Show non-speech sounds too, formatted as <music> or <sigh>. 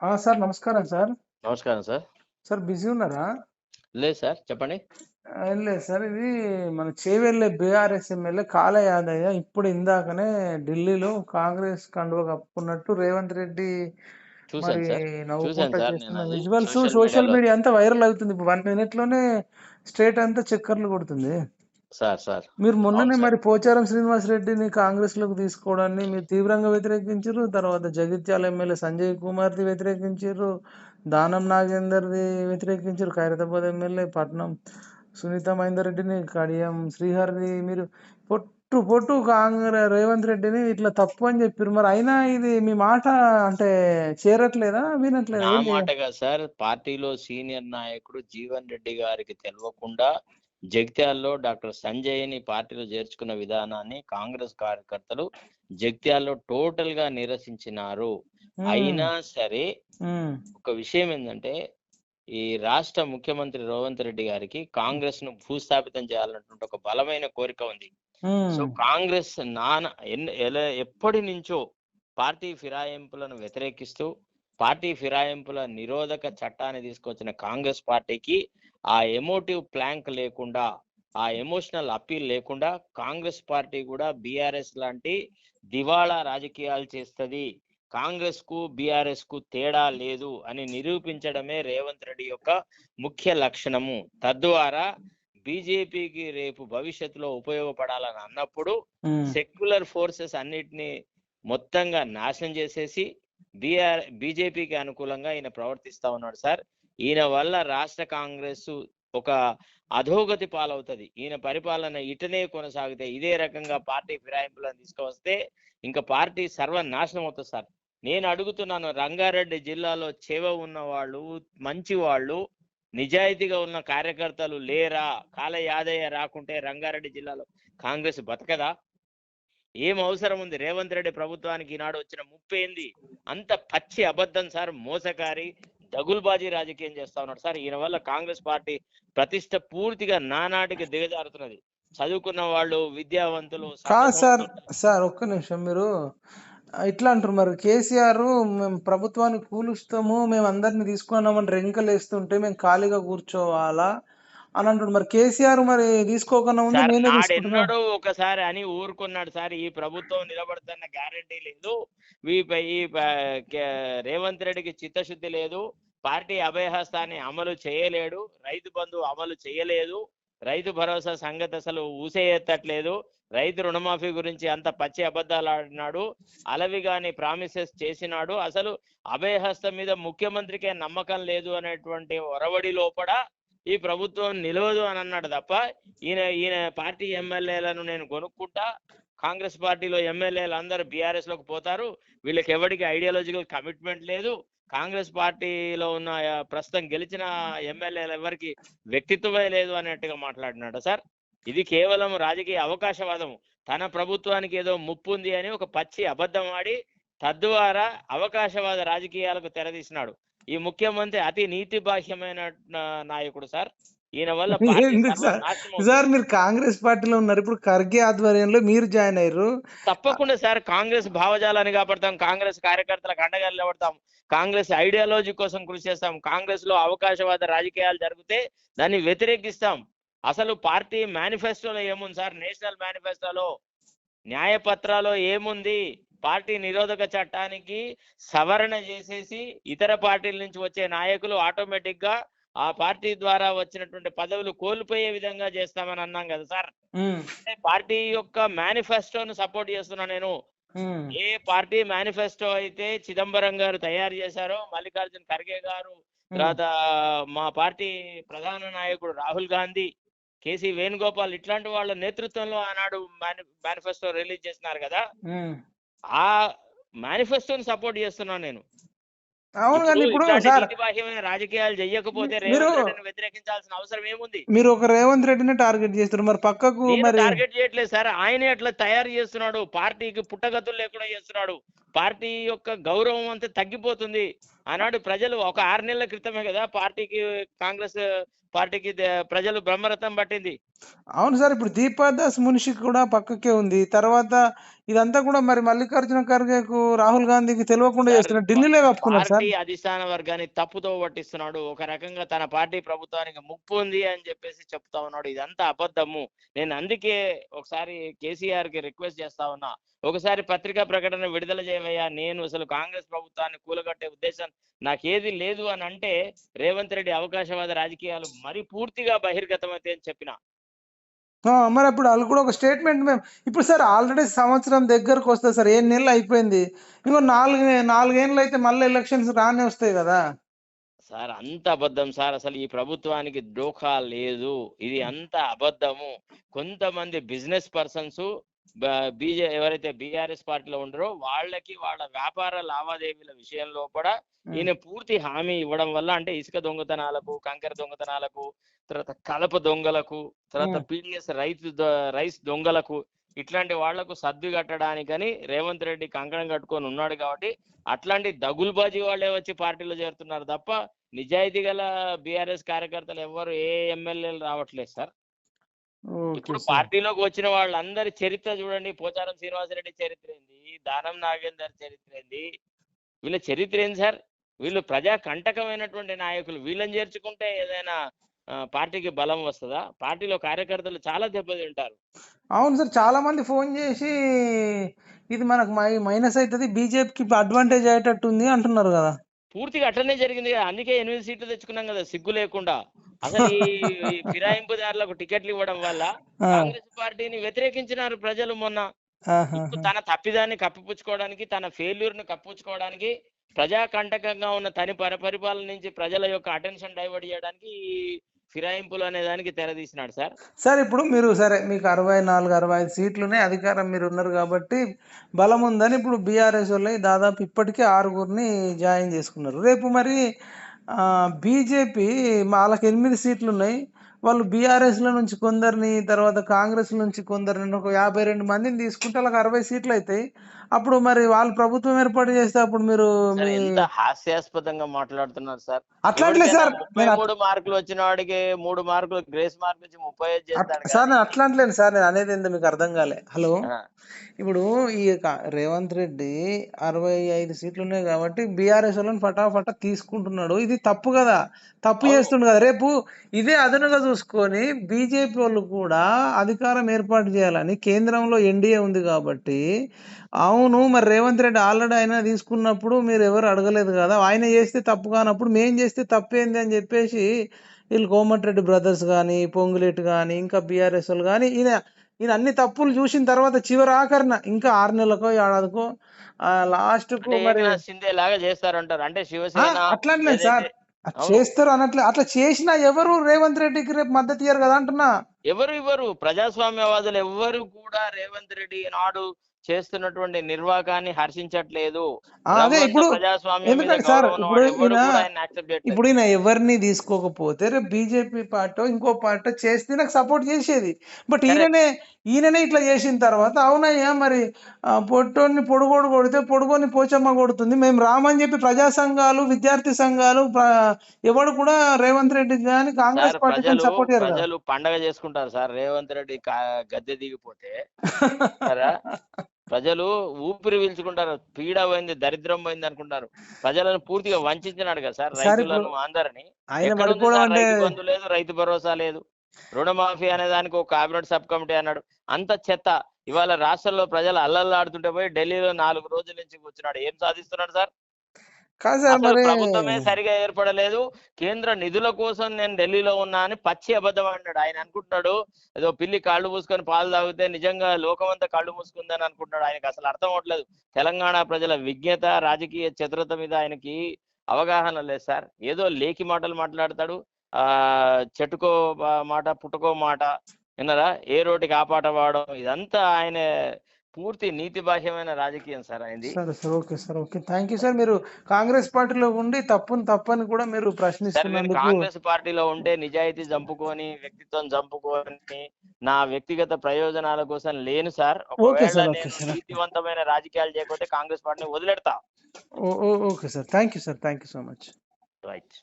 ఆ! సార్ నమస్కారం సార్. నమస్కారం సార్. సార్ బిజీ ఉన్నారా? లేదు సార్ చెప్పండి. ఆ! లేదు సార్. ఇది మన చేవెళ్ళే బీఆర్ఎస్ ఎమ్మెల్యే కాళ యాదయ్య ఇప్పుడు ఇందాకనే ఢిల్లీలో కాంగ్రెస్ కండువా కప్పుకున్నట్టు రేవంత్ రెడ్డి మరి చూసాను సార్. చూసాను నవ్వుకుంటా సార్ నేను చేస్తున్న అది విజువల్స్ సోషల్ సోషల్ మీడియాలో మీడియా అంతా వైరల్ అవుతుంది. ఇప్పుడు 1 మినిట్‌లోనే స్టేట్ అంతా చక్కర్లు కొడుతుంది. Sir sir. మీరు మొన్ననే. మరి పోచారం శ్రీనివాస్ రెడ్డిని కాంగ్రెస్‌లోకి తీసుకోవడాన్ని మీరు తీవ్రంగా వ్యతిరేకించిర్రు. తర్వాత జగిత్యాల ఎమ్మెల్యే సంజయ్ కుమార్‌ది వ్యతిరేకించిర్రు. దానం నాగేందర్‌ది వ్యతిరేకించిర్రు. ఖైరతాబాద్ ఎమ్మెల్యే పట్నం సునీత మహేందర్ రెడ్డిని, కడియం శ్రీహరిని మీరు పొట్టు పొట్టు కాంగ్రె రేవంత్ రెడ్డిని ఇట్లా తప్పు అని చెప్పిర్రు. మరి అయినా ఇది మీ మాట అంటే చేరట్లేదా? వినట్లేదా? మాట సార్. పార్టీలో సీనియర్ నాయకుడు జీవన్ రెడ్డి గారికి తెలవకుండా జగిత్యాలలో డాక్టర్ సంజయ్‌ని పార్టీలో చేర్చుకున్న విధానాన్ని కాంగ్రెస్ కార్యకర్తలు జగిత్యాలలో టోటల్‌గా నిరసించినారు. హ్మ్. అయినా సరే. ఒక విషయం ఏందంటే ఈ రాష్ట్ర ముఖ్యమంత్రి రేవంత్ రెడ్డి గారికి కాంగ్రెస్‌ను భూస్థాపితం చేయాలన్నటువంటి ఒక బలమైన కోరిక ఉంది. సో. కాంగ్రెస్ నాన ఎన్ ఎలా ఎప్పటినుంచో పార్టీ ఫిరాయింపులను వ్యతిరేకిస్తూ పార్టీ ఫిరాయింపుల నిరోధక చట్టాన్ని తీసుకొచ్చిన కాంగ్రెస్ పార్టీకి ఆ ఎమోటివ్ ప్లాంక్ లేకుండా ఆ ఎమోషనల్ అప్పీల్ లేకుండా కాంగ్రెస్ పార్టీ కూడా బీఆర్ఎస్ లాంటి దివాళా రాజకీయాలు చేస్తది. కాంగ్రెస్కు బీఆర్ఎస్కు తేడా లేదు అని నిరూపించడమే రేవంత్ రెడ్డి యొక్క ముఖ్య లక్షణము. తద్వారా బీజేపీకి రేపు భవిష్యత్తులో ఉపయోగపడాలని అన్నప్పుడు. సెక్యులర్ ఫోర్సెస్ అన్నిటిని మొత్తంగా నాశనం చేసేసి బీఆర్ బీజేపీకి అనుకూలంగా ఈయన ప్రవర్తిస్తా ఉన్నాడు సార్. ఈయన వల్ల రాష్ట్ర కాంగ్రెస్ ఒక అధోగతి పాలవుతుంది ఈయన పరిపాలన ఇటనే కొనసాగితే ఇదే రకంగా పార్టీ ఫిరాయింపులను తీసుకువస్తే ఇంక పార్టీ సర్వనాశనం అవుతుంది సార్. నేను అడుగుతున్నాను రంగారెడ్డి జిల్లాలో చేవ ఉన్న వాళ్ళు మంచి వాళ్ళు, నిజాయితీగా ఉన్న కార్యకర్తలు లేరా? కాల యాదయ్య రాకుంటే రంగారెడ్డి జిల్లాలో కాంగ్రెస్ బతకదా? ఏం అవసరం ఉంది? రేవంత్ రెడ్డి ప్రభుత్వానికి ఈనాడు వచ్చిన ముప్పేంది? అంత పచ్చి అబద్ధం సార్. మోసకారి, దగుల్బాజీ రాజకీయం చేస్తా ఉన్నాడు సార్. ఈయన వల్ల కాంగ్రెస్ పార్టీ ప్రతిష్ట పూర్తిగా నానాటికి దిగజారుతున్నది. చదువుకున్న వాళ్ళు, విద్యావంతులు, కాదు సార్. సార్ ఒక్క నిమిషం మీరు ఇట్లా అంటారు మరి కేసీఆర్ మేము ప్రభుత్వాన్ని కూలుస్తాము మేము అందరిని తీసుకున్నామని రెంకలేస్తుంటే మేము ఖాళీగా కూర్చోవాలా అని అంటాడు మరి కేసీఆర్ మరి తీసుకోకుండా ఉంది నేనే ఒకసారి అని ఊరుకున్నాడు సార్. ఈ ప్రభుత్వం నిలబడుతున్న గ్యారెంటీ లేదు. ఈ రేవంత్ రెడ్డికి చిత్తశుద్ధి లేదు. పార్టీ అభయహస్తాన్ని అమలు చేయలేడు. రైతు బంధు అమలు చేయలేదు. రైతు భరోసా సంగతి అసలు ఊసే ఎత్తట్లేదు. రైతు రుణమాఫీ గురించి అంత పచ్చి అబద్ధాలు ఆడినాడు. అలవిగాని ప్రామిసెస్ చేసినాడు. అసలు అభయహస్తం మీద ముఖ్యమంత్రికే నమ్మకం లేదు అనేటువంటి ఒరవడి లోపడ ఈ ప్రభుత్వం నిలవదు అని అన్నాడు తప్ప ఈయన ఈయన పార్టీ ఎమ్మెల్యేలను నేను కొనుక్కుంటా కాంగ్రెస్ పార్టీలో ఎమ్మెల్యేలు అందరూ బీఆర్ఎస్లోకి పోతారు వీళ్ళకి ఎవరికి ఐడియాలజికల్ కమిట్మెంట్ లేదు. కాంగ్రెస్ పార్టీలో ఉన్న ప్రస్తుతం గెలిచిన ఎమ్మెల్యేలు ఎవరికి వ్యక్తిత్వమే లేదు అన్నట్టుగా మాట్లాడినాడు సార్? ఇది కేవలం రాజకీయ అవకాశవాదం తన ప్రభుత్వానికి ఏదో ముప్పు ఉంది అని ఒక పచ్చి అబద్ధం ఆడి తద్వారా అవకాశవాద రాజకీయాలకు తెరదీసినాడు. ఈ ముఖ్యమంత్రి అతి నీతి బాహ్యమైన నాయకుడు సార్. ఈయన వల్ల. <laughs> సార్? మీరు కాంగ్రెస్ పార్టీలో ఉన్నారు. ఇప్పుడు ఖర్గే ఆధ్వర్యంలో మీరు జాయిన్ అయ్యారు. తప్పకుండా సార్. కాంగ్రెస్ భావజాలాన్ని కాపాడతాం. కాంగ్రెస్ కార్యకర్తలకు అండగా నిలబడతాం. కాంగ్రెస్ ఐడియాలజీ కోసం కృషి చేస్తాం. కాంగ్రెస్లో అవకాశవాద రాజకీయాలు జరిగితే దాన్ని వ్యతిరేకిస్తాం. అసలు పార్టీ మేనిఫెస్టోలో ఏముంది సార్? నేషనల్ మేనిఫెస్టోలో న్యాయపత్రాలో ఏముంది? పార్టీ నిరోధక చట్టానికి సవరణ చేసేసి ఇతర పార్టీల నుంచి వచ్చే నాయకులు ఆటోమేటిక్గా ఆ పార్టీ ద్వారా వచ్చినటువంటి పదవులు కోల్పోయే విధంగా చేస్తామని అన్నాం కదా సార్. అంటే పార్టీ యొక్క మేనిఫెస్టోను సపోర్ట్ చేస్తున్నా నేను. ఏ పార్టీ మేనిఫెస్టో అయితే చిదంబరం గారు తయారు చేశారో మల్లికార్జున్ ఖర్గే గారు తర్వాత మా పార్టీ ప్రధాన నాయకుడు రాహుల్ గాంధీ కేసీ వేణుగోపాల్ ఇట్లాంటి వాళ్ళ నేతృత్వంలో ఆనాడు మేనిఫెస్టో రిలీజ్ చేసినారు కదా. ఆ మేనిఫెస్టోని సపోర్ట్ చేస్తున్నాను నేను. అవును కానీ ఇప్పుడు రాజకీయాలు చెయ్యకపోతే రేవంత్ రెడ్డిని వ్యతిరేకించాల్సిన అవసరం ఏముంది? మీరు ఒక రేవంత్ రెడ్డిని టార్గెట్ చేస్తారు మరి పక్కకు మరి టార్గెట్ చేయట్లేదు సార్. ఆయనే అట్లా తయారు చేస్తున్నాడు. పార్టీకి పుట్టగతులు లేకుండా చేస్తున్నాడు. పార్టీ యొక్క గౌరవం అంతా తగ్గిపోతుంది. ఆనాడు ప్రజలు ఒక ఆరు నెలల క్రితమే కదా పార్టీకి కాంగ్రెస్ పార్టీకి ప్రజలు బ్రహ్మరథం పట్టింది. అవును సార్ ఇప్పుడు దీపాదాస్ మున్షి కూడా పక్కకే ఉంది. తర్వాత ఇదంతా కూడా మరి మల్లికార్జున ఖర్గేకు రాహుల్ గాంధీకి తెలియకుండా చేస్తున్నారు ఢిల్లీలో కప్పుకున్నారు సార్. అధిష్టాన వర్గాన్ని తప్పుతో పట్టిస్తున్నాడు. ఒక రకంగా తన పార్టీ ప్రభుత్వానికి ముప్పు ఉంది అని చెప్పేసి చెప్తా ఉన్నాడు. ఇదంతా అబద్ధము. నేను అందుకే ఒకసారి కేసీఆర్కి రిక్వెస్ట్ చేస్తా ఉన్నా. ఒకసారి పత్రికా ప్రకటన విడుదల చేయవయ్యా. నేను అసలు కాంగ్రెస్ ప్రభుత్వాన్ని కూలగట్టే ఉద్దేశం నాకేది లేదు అని అంటే రేవంత్ రెడ్డి అవకాశవాద రాజకీయాలు మరి పూర్తిగా బహిర్గతమైతే అని చెప్పిన. మరి అప్పుడు వాళ్ళు కూడా ఒక స్టేట్మెంట్ మేము ఇప్పుడు సార్ ఆల్రెడీ సంవత్సరం దగ్గరకు వస్తుంది సార్ ఏడు నెలలు అయిపోయింది. ఇంకో నాలుగు నాలుగేళ్ళు అయితే మళ్ళీ ఎలక్షన్స్ రానే వస్తాయి కదా. సార్ అంత అబద్ధం సార్. అసలు ఈ ప్రభుత్వానికి డోకా లేదు. ఇది అంత అబద్ధము. కొంతమంది బిజినెస్ పర్సన్స్ బీజే ఎవరైతే బీఆర్ఎస్ పార్టీలో ఉండరో వాళ్ళకి వాళ్ళ వ్యాపార లావాదేవీల విషయంలో కూడా ఈయన పూర్తి హామీ ఇవ్వడం వల్ల అంటే ఇసుక దొంగతనాలకు కంకర దొంగతనాలకు తర్వాత కలప దొంగలకు తర్వాత. పీడిఎస్ రైతు రైస్ దొంగలకు ఇట్లాంటి వాళ్ళకు సర్ది కట్టడానికని రేవంత్ రెడ్డి కంకణం కట్టుకొని ఉన్నాడు కాబట్టి అట్లాంటి దగులుబాజీ వాళ్ళే వచ్చి పార్టీలో చేరుతున్నారు తప్ప నిజాయితీ గల బీఆర్ఎస్ కార్యకర్తలు ఎవరు ఏ ఎమ్మెల్యేలు రావట్లేదు సార్ ఇప్పుడు పార్టీలోకి వచ్చిన వాళ్ళందరి చరిత్ర చూడండి. పోచారం శ్రీనివాసరెడ్డి చరిత్ర ఏంది? దానం నాగేందర్ చరిత్ర ఏంది? వీళ్ళ చరిత్ర ఏంది సార్? వీళ్ళు ప్రజా కంటకమైనటువంటి నాయకులు. వీళ్ళని చేర్చుకుంటే ఏదైనా పార్టీకి బలం వస్తుందా? పార్టీలో కార్యకర్తలు చాలా దెబ్బతింటారు. అవును సార్ చాలా మంది ఫోన్ చేసి ఇది మనకు మై మైనస్ అవుతుంది బీజేపీకి అడ్వాంటేజ్ అయ్యేటట్టు ఉంది అంటున్నారు కదా. పూర్తిగా అట్లనే జరిగింది కదా. అందుకే ఎనిమిది సీట్లు తెచ్చుకున్నాం కదా సిగ్గు లేకుండా. అసలు ఈ <laughs> ఫిరాయింపుదారులకు టికెట్లు ఇవ్వడం వల్ల కాంగ్రెస్ పార్టీని వ్యతిరేకించినారు ప్రజలు మొన్న. తన తప్పిదాన్ని కప్పిపుచ్చుకోవడానికి తన ఫెయిల్యూర్ని కప్పిపుచ్చుకోవడానికి ప్రజాకంటకంగా ఉన్న తని పరి పరిపాలన నుంచి ప్రజల యొక్క అటెన్షన్ డైవర్ట్ చేయడానికి ఫిరాయింపులు అనే దానికి తెరదీసినాడు సార్. సార్ ఇప్పుడు మీరు సరే మీకు అరవై నాలుగు అరవై ఐదు సీట్లునే అధికారం మీరు ఉన్నారు కాబట్టి బలం ఉందని ఇప్పుడు బీఆర్ఎస్ వాళ్ళు దాదాపు ఇప్పటికే ఆరుగురిని జాయిన్ చేసుకున్నారు. రేపు మరి బీజేపీ వాళ్ళకి ఎనిమిది సీట్లు ఉన్నాయి వాళ్ళు బీఆర్ఎస్ల నుంచి కొందరిని తర్వాత కాంగ్రెస్ నుంచి కొందరిని ఒక యాభై రెండు మందిని తీసుకుంటే వాళ్ళకి అరవై సీట్లు అవుతాయి. అప్పుడు మరి వాళ్ళు ప్రభుత్వం ఏర్పాటు చేస్తే అప్పుడు మీరు హాస్యాస్పదంగా మాట్లాడుతున్నారు సార్? అట్లట్లే సార్ మూడు మార్కులు వచ్చిన వాడికి మూడు మార్కులు గ్రేస్ మార్క్ నుంచి ముప్పై సార్ నేను అట్లా అంటలేను సార్ నేను అనేది ఏందో మీకు అర్థం కాలే. హలో ఇప్పుడు ఈ రేవంత్ రెడ్డి అరవై ఐదు సీట్లు ఉన్నాయి కాబట్టి బీఆర్ఎస్ వాళ్ళని ఫటాఫట తీసుకుంటున్నాడు. ఇది తప్పు కదా తప్పు. చేస్తుండు కదా. రేపు ఇదే అదనుగా చూసుకొని బీజేపీ వాళ్ళు కూడా అధికారం ఏర్పాటు చేయాలని కేంద్రంలో ఎన్డీఏ ఉంది కాబట్టి అవును మరి రేవంత్ రెడ్డి ఆల్రెడీ ఆయన తీసుకున్నప్పుడు మీరు ఎవరు అడగలేదు కదా ఆయన చేస్తే తప్పు కానప్పుడు మేం చేస్తే తప్పేంది అని చెప్పేసి వీళ్ళు కోమటిరెడ్డి బ్రదర్స్ కానీ పొంగులేటి కానీ ఇంకా బీఆర్ఎస్ వాళ్ళు కానీ ఈయన ఈయన అన్ని తప్పులు చూసిన తర్వాత చివరి ఆఖరిన ఇంకా ఆరు నెలలకో ఏడాదికో లాస్ట్కు అంటే మరి చేస్తారంటారు అంటే శివసేన సార్. చేస్తారు అనట్లే అట్లా చేసినా ఎవరు రేవంత్ రెడ్డికి రేపు మద్దతు ఇయ్యరు కదా అంటున్నా. ఎవరు ఇవ్వరు. ప్రజాస్వామ్యవాదులు ఎవ్వరు కూడా రేవంత్ రెడ్డి నాడు చేస్తున్నటువంటి నిర్వాకాన్ని హర్షించట్లేదు. అదే ఇప్పుడు ఎందుకంటే సార్ ఇప్పుడు ఇప్పుడు ఈయన ఎవరిని తీసుకోకపోతే రేపు బీజేపీ పార్టీ ఇంకో పార్టీ చేస్తే నాకు సపోర్ట్ చేసేది. బట్. ఈయననే ఈయననే ఇట్లా చేసిన తర్వాత అవునయ్యా మరి పొట్టోని పొడుగోడు కొడితే పొడుగోని పోచమ్మ కొడుతుంది. మేము రామని చెప్పి ప్రజా సంఘాలు విద్యార్థి సంఘాలు ఎవడు కూడా రేవంత్ రెడ్డి కానీ కాంగ్రెస్ పార్టీ సపోర్ట్ ప్రజలు పండగ చేసుకుంటారు సార్. రేవంత్ రెడ్డి గద్దె దిగిపోతే. <laughs> ప్రజలు ఊపిరి పీల్చుకుంటారు పీడ పోయింది దరిద్రం పోయింది అనుకుంటారు. ప్రజలను పూర్తిగా వంచినాడు కదా సార్ రైతులను అందరినీ. బంధు లేదు రైతు భరోసా లేదు. రుణమాఫీ అనే దానికి ఒక కేబినెట్ సబ్ కమిటీ అన్నాడు. అంత చెత్త. ఇవాళ రాష్ట్రంలో ప్రజలు అల్లల్లాడుతుంటే పోయి ఢిల్లీలో నాలుగు రోజుల నుంచి కూర్చున్నాడు. ఏం సాధిస్తున్నాడు సార్? అసలు ప్రభుత్వమే సరిగా ఏర్పడలేదు. కేంద్ర నిధుల కోసం నేను ఢిల్లీలో ఉన్నా అని పచ్చి అబద్ధం అన్నాడు ఆయన అనుకుంటున్నాడు ఏదో పిల్లి కాళ్ళు మూసుకొని పాలు తాగితే నిజంగా లోకమంతా కళ్ళు మూసుకుందని అనుకుంటున్నాడు. ఆయనకి అసలు అర్థం అవట్లేదు. తెలంగాణ ప్రజల విజ్ఞత రాజకీయ చతురత మీద ఆయనకి అవగాహన లేదు సార్. ఏదో లేకి మాటలు మాట్లాడతాడు. ఆ చెట్టుకో మాట పుట్టుకో మాట విన్నారా? ఏ రోటికి ఆ పాట పాడడం ఇదంతా ఆయన పూర్తి నీతి బాహ్యమైన రాజకీయం సార్ ఆయనది సరే sir okay sir okay. Thank you sir మీరు కాంగ్రెస్ పార్టీలో ఉండి తప్పుని తప్పని కూడా మీరు ప్రశ్నిస్తున్నందుకు కాంగ్రెస్ పార్టీలో ఉంటే నిజాయితీ చంపుకొని వ్యక్తిత్వం చంపుకొని నా వ్యక్తిగత ప్రయోజనాల కోసం లేను సార్. నీతివంతమైన రాజకీయాలు చేయకపోతే కాంగ్రెస్ పార్టీని వదిలేడతా. Okay sir. Thank you sir thank you so much right